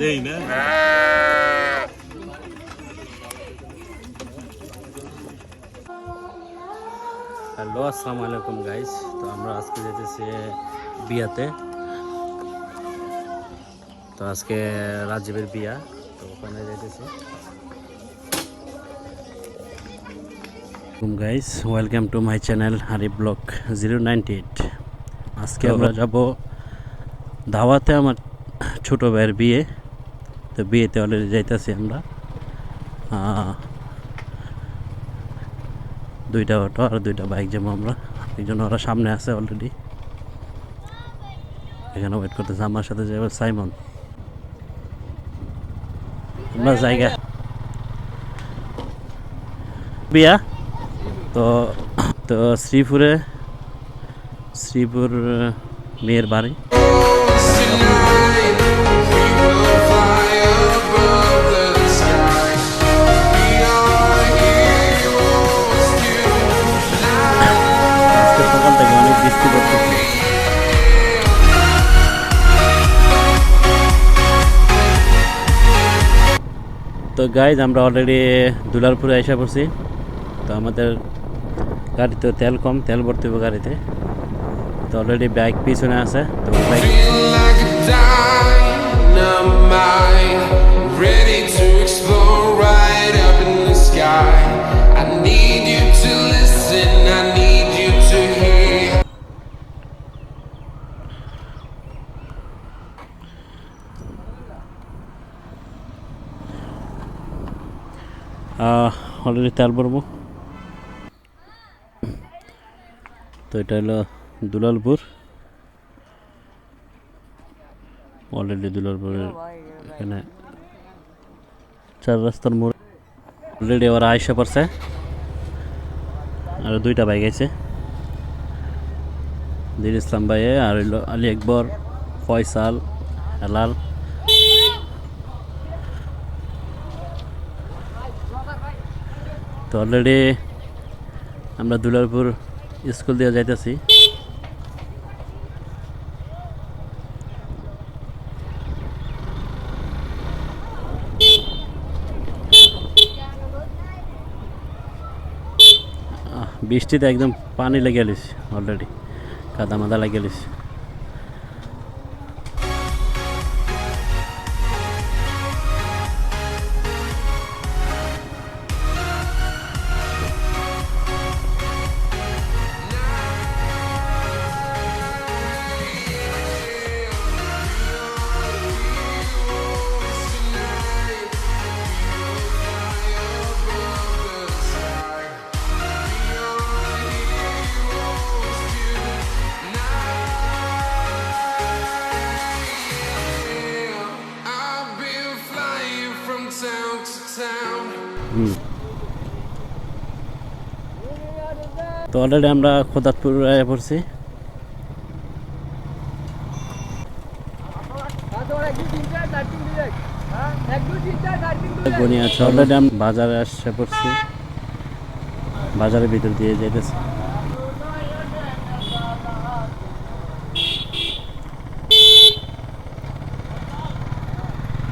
দেই না হ্যালো আসসালামু আলাইকুম গাইস তো আমরা আজকে যেতেছি বিয়াতে। তো আজকে রাজীবের বিয়া তো ওখানে যেতেছি। Guys welcome to my channel Hari block zero ninety eight আজকে আমরা যাব দাওয়াতে আমার ছোট ভাইয়ের বিয়ে, তো বিয়েতে অলরেডি যাইতেছি আমরা। দুইটা অটো আর দুইটা বাইক যাব আমরা। এই জন্য ওরা সামনে আছে অলরেডি এখানে ওয়েট করতেছে, আমার সাথে যাবে সাইমন। আমরা জায়গা বিয়া। তো তো শ্রীপুরে শ্রীপুর, মেয়ের বাড়ি। তো গাইজ আমরা অলরেডি দুলারপুরে এসে পড়ছি। তো আমাদের গাড়িতে তেল কম, তেল ভর্তি হবে গাড়িতে। তো অলরেডি বাইক পিছনে আছে, তো বাইক অলরেডি তেল ভরবো তো এটা হলো দুলালপুর। অলরেডি দুলালপুরের এখানে চার রাস্তার মোড় অলরেডি ওরা আইসা পড়ছে। আর দুইটা বাইক আছে। দিন ইসলাম ভাই আর হইল আলী আকবর, ফয়সাল, হেলাল। তো অলরেডি আমরা দুলারপুর স্কুল দিয়ে যাইতেছি। বৃষ্টিতে একদম পানি লেগে গেলিস অলরেডি কাদা মাদা লেগে গেলিস। তো অলরেডি আমরা খোদাতপুর আয়া পড়ছি। বাজারে আসছে পড়ছি। বাজারের ভিতর দিয়ে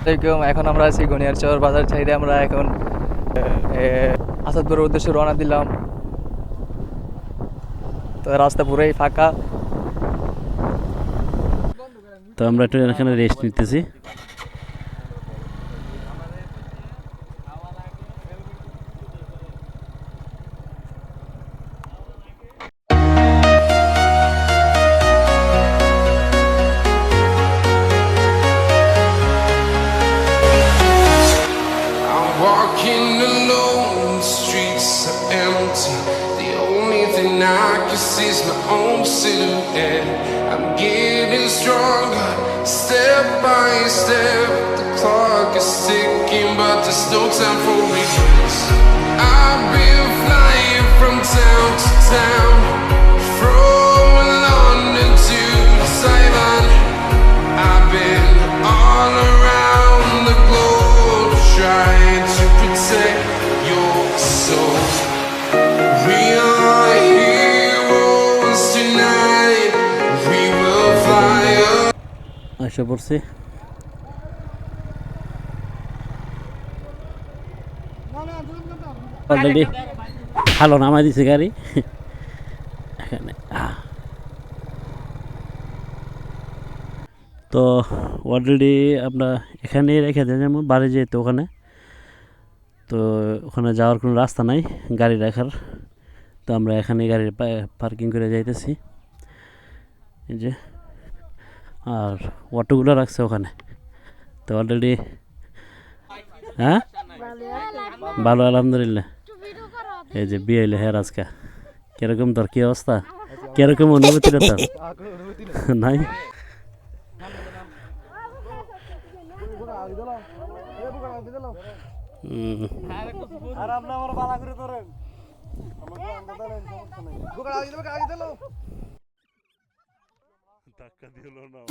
আসসালামাইকুম এখন আমরা আছি গনিয়ার চর বাজার সাইডে। আমরা এখন আসাদপুরের উদ্দেশ্যে রওনা দিলাম। রাস্তা পুরোই ফাঁকা। তো আমরা একটু এখানে রেস্ট নিতেছি। Step by step. The clock is ticking, but there's no time for regrets. I've been flying from town to town, এসে পড়ছি। অলরেডি ভালো নামাই দিছে গাড়ি। এখানে তো অলরেডি আমরা এখানে রেখে দিই যেমন বাড়ি যেতে ওখানে। তো ওখানে যাওয়ার কোনো রাস্তা নাই, গাড়ি রাখার। তো আমরা এখানে গাড়ি পার্কিং করে যাইতেছি। এই যে। আর অটোগুলো রাখছে ওখানে। তো অলরেডি হ্যাঁ? ভালো, আলহামদুলিল্লাহ। এই যে বিয়ে হইলে হ্যাঁ আজকে। কীরকম তোর কি অবস্থা? কীরকম অনুভূতিটা তোর? নাই? আর আপনি আমার বালা করে ধরেন ধাক্কা দিল না।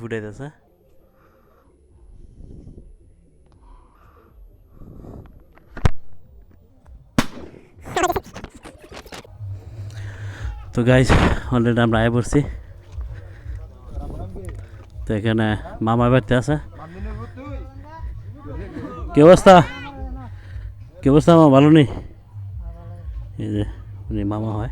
ফুটাইতেছে। তো গাইজ অলরেডি আমরা আয় পড়ছি। তো এখানে মামা বাড়িতে আছে। কি অবস্থা? কি অবস্থা মামা? ভালো নেই? এই যে, উনি মামা হয়।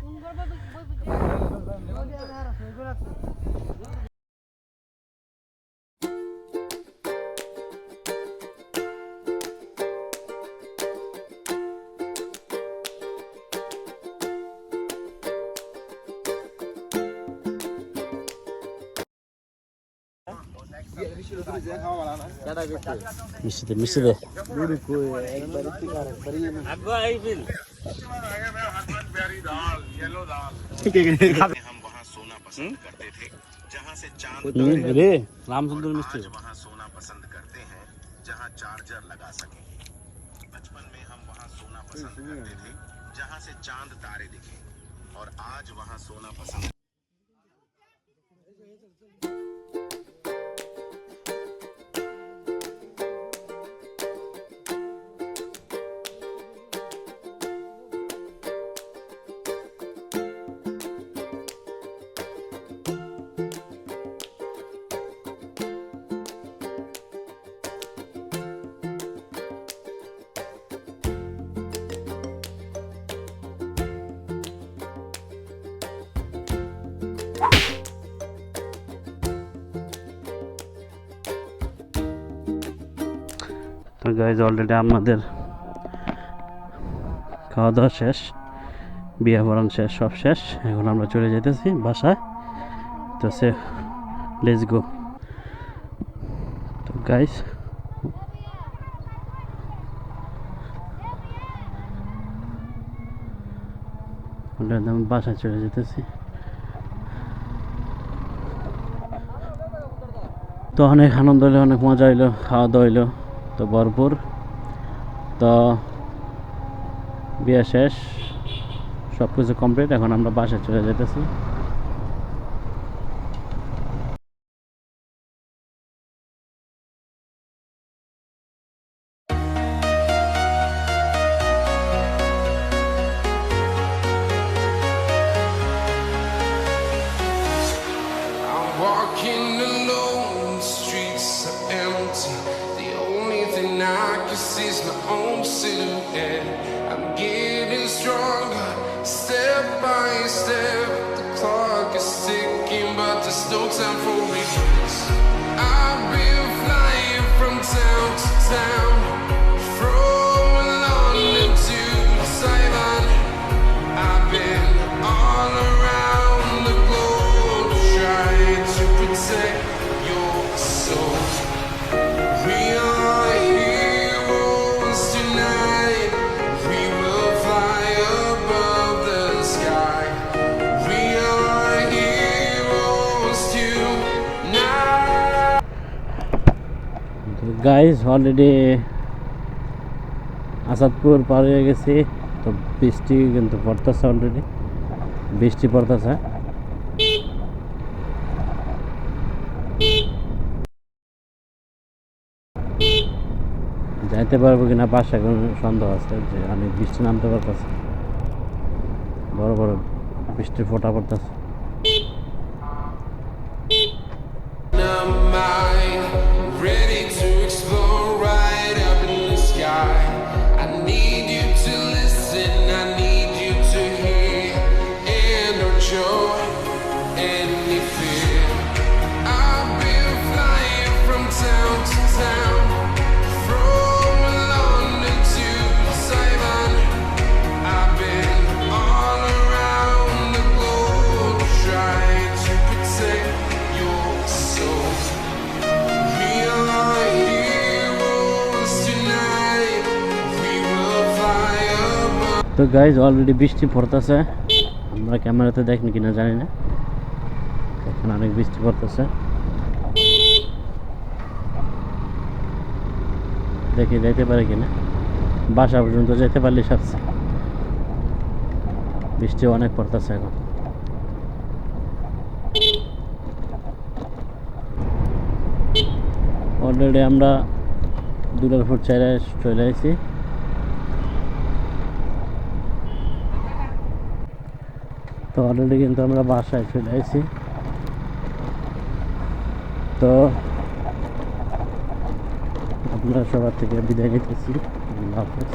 चांद হুম, রে রামচন্দ্র মিষ্টি आज वहाँ सोना पसंद करते हैं जहाँ चार्जर लगा सके बचपन में हम वहाँ सोना पसंद करते थे जहाँ से चांद तारे दिखे और आज वहाँ सोना पसंद তো গাইজ অলরেডি আমাদের খাওয়া দাওয়া শেষ, বিয়ে বরণ শেষ, সব শেষ। এখন আমরা চলে যেতেছি বাসায়। তো সে লেটস গো তো গাইজ বাসায় চলে যেতেছি তো অনেক আনন্দ হইল, অনেক মজা হইল খাওয়া দাওয়া হইল। তো ভরপুর। তো বিয়ে শেষ সব কিছু কমপ্লিট এখন আমরা বাসায় চলে যেতেছি। By step. The clock is ticking, but there's no time for regrets. Guys already Asadpur পার হয়ে গেছি। তো বৃষ্টি কিন্তু পড়তেছে অলরেডি বৃষ্টি পড়তেছে। যাইতে পারব কিনা বাসা এখন সন্দেহ আছে যে অনেক বৃষ্টি নামতে পারতেছে। বড় বড় বৃষ্টির ফোঁটা পড়তেছে। তো গাইজ অলরেডি বৃষ্টি পড়তেছে। আমরা ক্যামেরাতে দেখনি কিনা জানি না। এখন অনেক বৃষ্টি পড়তেছে। দেখি, যাইতে পারে কিনা। বাসা পর্যন্ত যেতে পারলে সারছে। বৃষ্টি অনেক পড়তেছে এখন। অলরেডি আমরা দুর্গাপুর চাইলে চলে আসছি তো অলরেডি কিন্তু আমরা বাসায় চলে এসেছি তো আপনারা সবার থেকে বিদায় নিতেছি। আল্লাহ হাফেজ।